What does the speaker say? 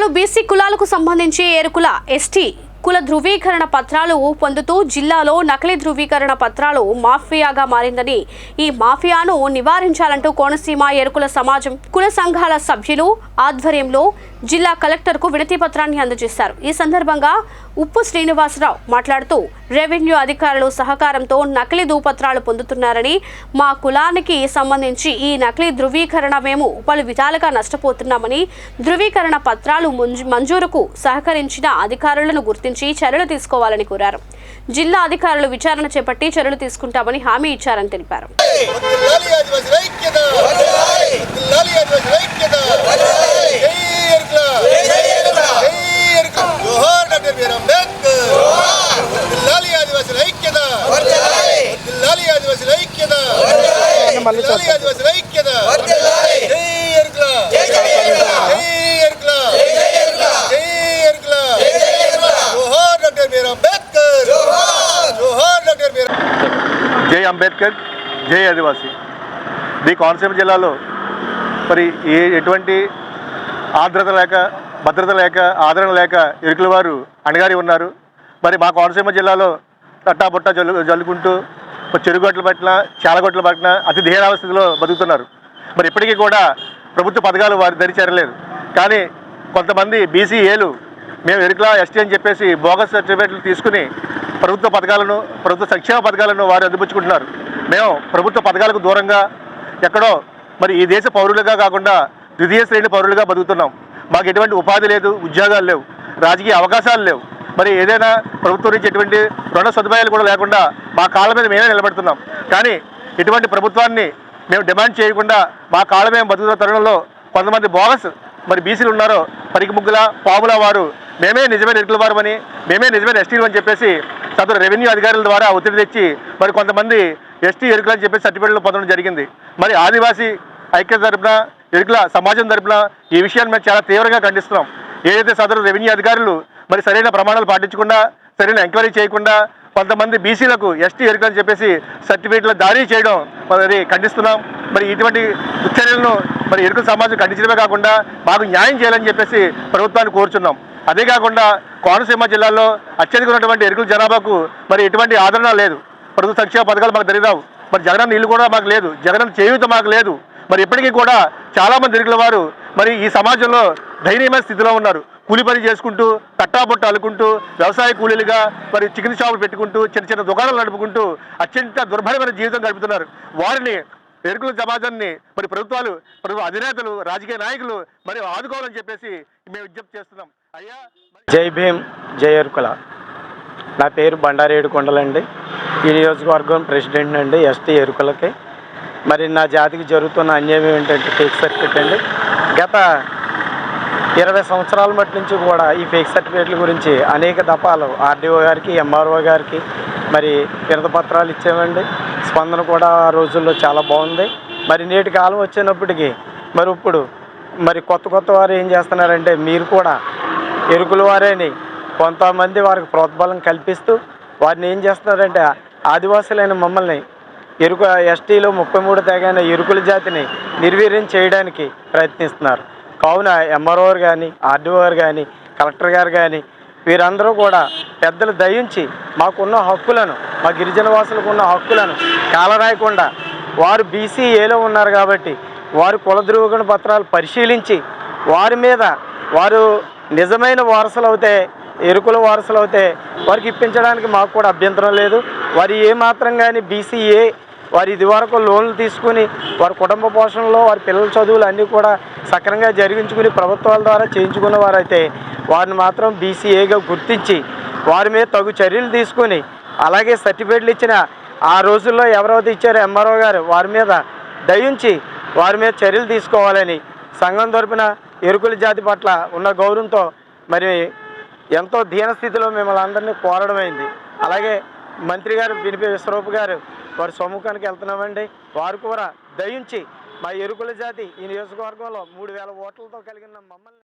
పలు బీసీ కులాలకు సంబంధించి ఎరుకుల ఎస్టీ కుల ధృవీకరణ పత్రాలు పొందుతూ జిల్లాలో నకిలీ ధృవీకరణ పత్రాలు మాఫియాగా మారిందని ఈ మాఫియాను నివారించాలంటూ కోనసీమ ఎరుకుల సమాజం కుల సంఘాల సభ్యులు ఆధ్వర్యంలో జిల్లా కలెక్టర్కు వినతిపత్రాన్ని అందజేశారు. ఈ సందర్భంగా ఉప్పు శ్రీనివాసరావు మాట్లాడుతూ రెవెన్యూ అధికారులు సహకారంతో నకిలీ ధూపత్రాలు పొందుతున్నారని మా కులానికి సంబంధించి ఈ నకిలీ ధృవీకరణ మేము పలు విధాలుగా నష్టపోతున్నామని ధృవీకరణ పత్రాలు మంజూరుకు సహకరించిన అధికారులను గుర్తించి చర్యలు తీసుకోవాలని కోరారు. జిల్లా అధికారులు విచారణ చేపట్టి చర్యలు తీసుకుంటామని హామీ ఇచ్చారని తెలిపారు. వర్ధిల్లాలి అంబేద్కర్ జై ఆదివాసీ. మీ కోనసీమ జిల్లాలో మరి ఏ ఎటువంటి ఆర్ద్రత లేక భద్రత లేక ఆదరణ లేక ఇరుకుల వారు అణగారి ఉన్నారు. మరి మా కోనసీమ జిల్లాలో తట్టాబుట్ట జల్లు జల్లుకుంటూ చెరుగొట్ల పట్టిన చాలగొట్ల పట్టిన అతి స్థితిలో బతుకుతున్నారు. మరి ఇప్పటికీ కూడా ప్రభుత్వ పథకాలు వారు దరి చేరలేదు కానీ కొంతమంది బీసీఏలు మేము ఎరుకలా ఎస్టీ అని చెప్పేసి బోగస్ సర్టిఫికేట్లు తీసుకుని ప్రభుత్వ పథకాలను ప్రభుత్వ సంక్షేమ పథకాలను వారు అందిపుచ్చుకుంటున్నారు. మేము ప్రభుత్వ పథకాలకు దూరంగా ఎక్కడో మరి ఈ దేశ పౌరులుగా కాకుండా ద్వితీయ శ్రేణి పౌరులుగా బతుకుతున్నాం. మాకు ఎటువంటి ఉపాధి లేదు ఉద్యోగాలు లేవు రాజకీయ అవకాశాలు లేవు. మరి ఏదైనా ప్రభుత్వం నుంచి ఎటువంటి రుణ సదుపాయాలు కూడా లేకుండా మా కాళ్ళ మీద మేమే నిలబడుతున్నాం. కానీ ఇటువంటి ప్రభుత్వాన్ని మేము డిమాండ్ చేయకుండా మా కాళ్ళ మేము బతుకుతున్న తరుణంలో కొంతమంది బోనస్ మరి బీసీలు ఉన్నారో పరికి ముగ్గుల పాముల వారు మేమే నిజమైన ఎరుకుల వారమని మేమే నిజమైన ఎస్టీలు అని చెప్పేసి సదరు రెవెన్యూ అధికారుల ద్వారా ఒత్తిడి తెచ్చి మరి కొంతమంది ఎస్టీ ఎరుకలు అని చెప్పేసి సర్టిఫికేట్లు పొందడం జరిగింది. మరి ఆదివాసీ ఐక్యత తరపున ఎరుకుల సమాజం తరపున ఈ విషయాన్ని మేము చాలా తీవ్రంగా ఖండిస్తున్నాం. ఏదైతే సదరు రెవెన్యూ అధికారులు మరి సరైన ప్రమాణాలు పాటించకుండా సరైన ఎంక్వైరీ చేయకుండా కొంతమంది బీసీలకు ఎస్టీ ఎరుకలు అని చెప్పేసి సర్టిఫికేట్ల దారీ చేయడం మరి ఖండిస్తున్నాం. మరి ఇటువంటి చర్యలను మరి ఎరుకల సమాజం ఖండించడమే కాకుండా మాకు న్యాయం చేయాలని చెప్పేసి ప్రభుత్వాన్ని కోరుచున్నాం. అదే కాకుండా కోనసీమ జిల్లాలో అత్యధిక ఉన్నటువంటి ఎరుకుల జనాభాకు మరి ఎటువంటి ఆదరణ లేదు. ప్రభుత్వ సంక్షేమ పథకాలు మాకు జరిగినావు మరి జగనన్న ఇల్లు కూడా మాకు లేదు. జగనన్న చేయూత మాకు లేదు. మరి ఇప్పటికీ కూడా చాలామంది ఎరుకుల వారు మరి ఈ సమాజంలో దయనీయమైన స్థితిలో ఉన్నారు. కూలి పని చేసుకుంటూ కట్టాబొట్ట అల్లుకుంటూ వ్యవసాయ కూలీలుగా మరి చికెన్ షాపులు పెట్టుకుంటూ చిన్న చిన్న దుకాణాలు నడుపుకుంటూ అత్యంత దుర్భరమైన జీవితం గడుపుతున్నారు. వారిని ఎరుకుల సమాజాన్ని మరి ప్రభుత్వాలు ప్రభుత్వ అధినేతలు రాజకీయ నాయకులు మరి ఆదుకోవాలని చెప్పేసి మేము విజ్ఞప్తి చేస్తున్నాం. అయ్యా జై భీమ్ జై ఎరుకుల నా పేరు బండారేడు కొండలండి. ఈ నియోజకవర్గం ప్రెసిడెంట్ అండి ఎస్టీ ఎరుకులకి. మరి నా జాతికి జరుగుతున్న అన్యాయం ఏంటంటే కేక్ సర్టిఫికేట్ అండి. గత ఇరవై సంవత్సరాల మట్టి నుంచి కూడా ఈ ఫేక్ సర్టిఫికేట్ల గురించి అనేక దఫాలు ఆర్డీఓ గారికి ఎంఆర్ఓ గారికి మరి వినత పత్రాలు ఇచ్చామండి. స్పందన కూడా ఆ రోజుల్లో చాలా బాగుంది. మరి నేటి కాలం వచ్చినప్పటికీ మరి ఇప్పుడు మరి కొత్త కొత్త వారు ఏం చేస్తున్నారంటే మీరు కూడా ఎరుకుల వారేని కొంతమంది వారికి ప్రోత్బలం కల్పిస్తూ వారిని ఏం చేస్తున్నారంటే ఆదివాసులైన మమ్మల్ని ఎరుక ఎస్టీలో ముప్పై మూడు తెగైన ఎరుకుల జాతిని నిర్వీర్యం చేయడానికి ప్రయత్నిస్తున్నారు. కావున ఎంఆర్ఓ కానీ ఆర్డీఓ గారు కానీ కలెక్టర్ గారు కానీ వీరందరూ కూడా పెద్దలు దయించి మాకున్న హక్కులను మా గిరిజన వాసులకు ఉన్న హక్కులను కాలరాయకుండా వారు బీసీఏలో ఉన్నారు కాబట్టి వారి కుల ధృవీకరణ పత్రాలు పరిశీలించి వారి మీద వారు నిజమైన వారసులు అవుతే ఎరుకుల వారసులు అవుతే వారికి ఇప్పించడానికి మాకు కూడా అభ్యంతరం లేదు. వారు ఏ మాత్రం కానీ బీసీఏ వారి ఇదివరకు లోన్లు తీసుకుని వారి కుటుంబ పోషణలో వారి పిల్లల చదువులు అన్నీ కూడా సక్రమంగా జరిగించుకుని ప్రభుత్వాల ద్వారా చేయించుకున్న వారైతే వారిని మాత్రం బీసీఏగా గుర్తించి వారి మీద తగు చర్యలు తీసుకుని అలాగే సర్టిఫికేట్లు ఇచ్చిన ఆ రోజుల్లో ఎవరైతే ఇచ్చారో ఎంఆర్ఓ గారు వారి మీద దయించి వారి మీద చర్యలు తీసుకోవాలని సంఘం తరపున ఎరుకుల జాతి పట్ల ఉన్న గౌరవంతో మరి ఎంతో దీనస్థితిలో మిమ్మల్ని అందరినీ కోరడమైంది అలాగే మంత్రి గారు బినిపి విశ్వరూప్ గారు వారి సమ్ముఖానికి వెళ్తున్నామండి. వారు కూడా దయించి మా ఎరుకుల జాతి ఈ నియోజకవర్గంలో మూడు వేల ఓట్లతో కలిగిన మమ్మల్ని